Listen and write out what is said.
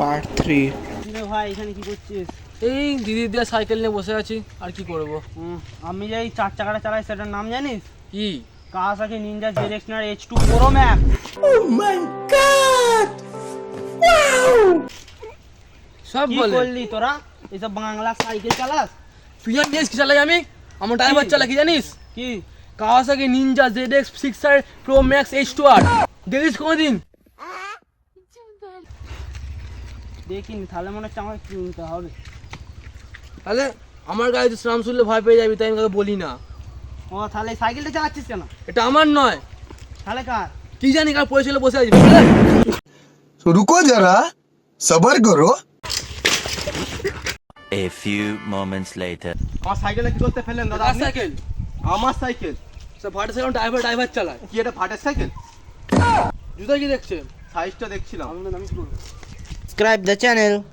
Part three ভাই এখানে কি করছিস? এই দিদির দিয়ে সাইকেল নিয়ে বসে আছি আর কি করব? হুম, আমি যে এই চার চাকাটা চালাই সেটার নাম জানিস? কি? কাওয়াসাকি নিনজা জেরেকশনার এইচ টু প্রো ম্যাক্স সব কি বলে। করলি তোরা? এইসব বাংলা সাইকেল চালাস? তুই জানিস কি চালাই আমি? আমার ড্রাইভার কি? চালা কি জানিস? কি? Kawasaki Ninja Z X six R pro max H two আর দেখিস কোনোদিন? দেখিনি তাহলে মনে হচ্ছে আমাকে কিনতে হবে। তাহলে আমার গায়ে তো স্নান শুনলে ভয় পেয়ে যাবি তাই আমি কাউকে বলি না। ও তাহলে সাইকেলটা চালাচ্ছিস কেন? এটা আমার নয়। তাহলে কার? কি জানি কার পয়সা বসে আছি। রুকো যারা সবার করো। A few moments later. আমার সাইকেলে কি করতে ফেলেন দাদা সাইকেল? আমার সাইকেল। সে ভাটের সাইকেল ড্রাইভার ড্রাইভার চালায়। কি এটা ভাটের সাইকেল? জুতা কি দেখছেন? সাইজটা দেখছিলাম। আমি কি আমি subscribe the channel